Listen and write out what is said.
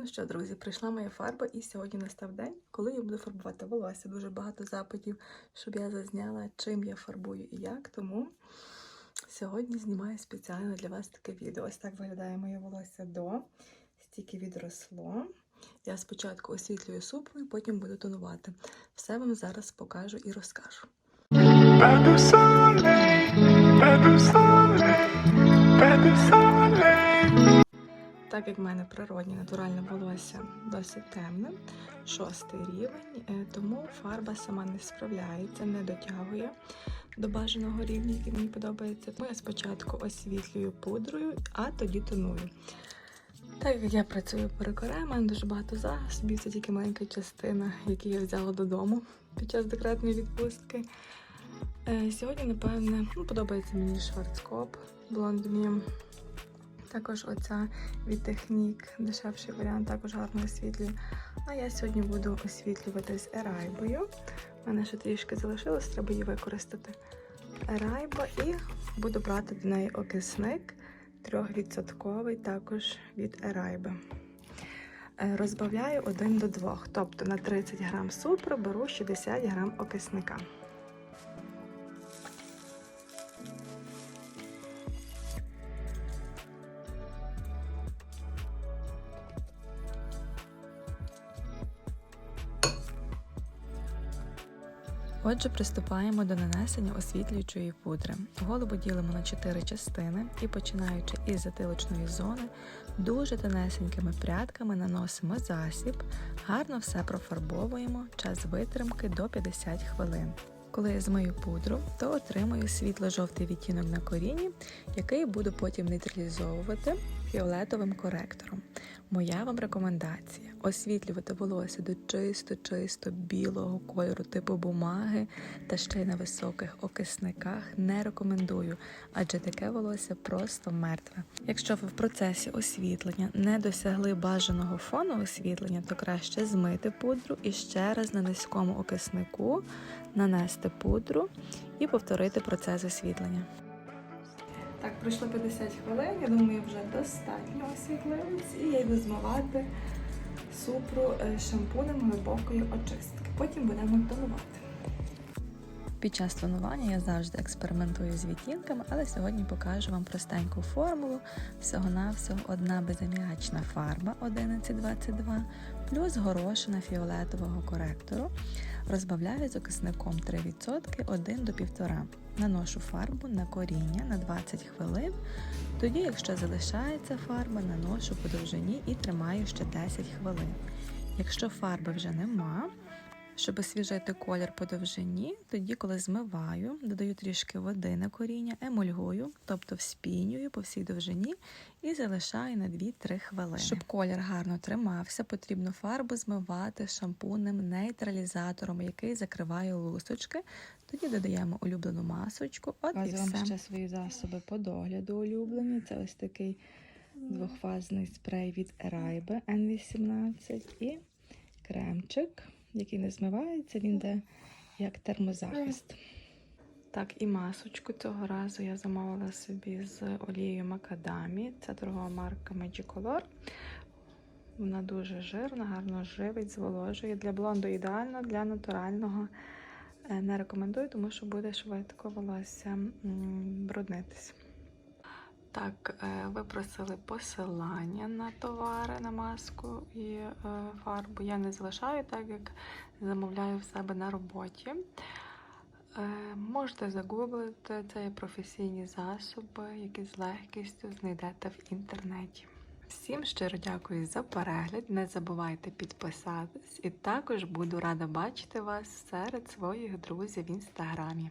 Ну що, друзі, прийшла моя фарба, і сьогодні настав день, коли я буду фарбувати волосся. Дуже багато запитів, щоб я зазняла, чим я фарбую і як. Тому сьогодні знімаю спеціально для вас таке відео. Ось так виглядає моє волосся до. Стільки відросло. Я спочатку освітлюю супою, потім буду тонувати. Все вам зараз покажу і розкажу. Pas de soleil, pas de soleil. Так як в мене природнє натуральне волосся досить темне, шостий рівень, е, тому фарба сама не справляється, не дотягує до бажаного рівня, який мені подобається. Тому я спочатку освітлюю пудрою, а тоді тоную. Так як я працюю перукарем, у мене дуже багато засобів, це тільки маленька частина, які я взяла додому під час декретної відпустки. Е, Сьогодні, напевне, ну, подобається мені шварцкоп Me. Також оця від технік, дешевший варіант, також гарно освітлює. А я сьогодні буду освітлювати з ерайбою. У мене ще трішки залишилось, треба її використати. Ерайба і буду брати до неї окисник 3% також від ерайби. Е, Розбавляю 1 до 2, тобто на 30 грам супру беру 60 грам окисника. Отже, приступаємо до нанесення освітлюючої пудри. Голову ділимо на 4 частини і, починаючи із затилочної зони, дуже тонесенькими прядками наносимо засіб, гарно все профарбовуємо, час витримки до 50 хвилин. Коли я змию пудру, то отримую світло-жовтий відтінок на корінні, який буду потім нейтралізовувати фіолетовим коректором. Моя вам рекомендація освітлювати волосся до чисто-чисто білого кольору типу бумаги та ще й на високих окисниках не рекомендую, адже таке волосся просто мертве. Якщо ви в процесі освітлення не досягли бажаного фону освітлення, то краще змити пудру і ще раз на низькому окиснику нанести пудру і повторити процес освітлення. Так, пройшло 50 хвилин, я думаю, вже достатньо освітлилось, і я йду змивати супру е, шампунем глибокої очистки. Потім будемо тонувати. Під час тонування я завжди експериментую з відтінками, але сьогодні покажу вам простеньку формулу. Всього-навсього одна безаміачна фарба 1122 плюс горошина фіолетового коректору. Розбавляю з окисником 3% 1 до 1,5. Наношу фарбу на коріння на 20 хвилин. Тоді, якщо залишається фарба, наношу по довжині і тримаю ще 10 хвилин. Якщо фарби вже нема, щоб освіжити колір по довжині, тоді, коли змиваю, додаю трішки води на коріння, емульгую, тобто вспінюю по всій довжині і залишаю на 2-3 хвилини. Щоб колір гарно тримався, потрібно фарбу змивати шампунем нейтралізатором, який закриває лусочки. Тоді додаємо улюблену масочку. От і Показую вам ще свої засоби по догляду улюблені. Це ось такий двохфазний спрей від Eraibe N18 і кремчик, який не змивається, він йде як термозахист. Так, і масочку цього разу я замовила собі з олією Макадамі. Це торгова марка Magicolor. Вона дуже жирна, гарно живить, зволожує. Для блонду ідеально, для натурального е, не рекомендую, тому що буде швидко волосся бруднитись. Так, е, ви просили посилання на товари, на маску і е, фарбу. Я не залишаю, так як замовляю в себе на роботі. Е, Можете загуглити, це є професійні засоби, які з легкістю знайдете в інтернеті. Всім щиро дякую за перегляд. Не забувайте підписатись, і також буду рада бачити вас серед своїх друзів в інстаграмі.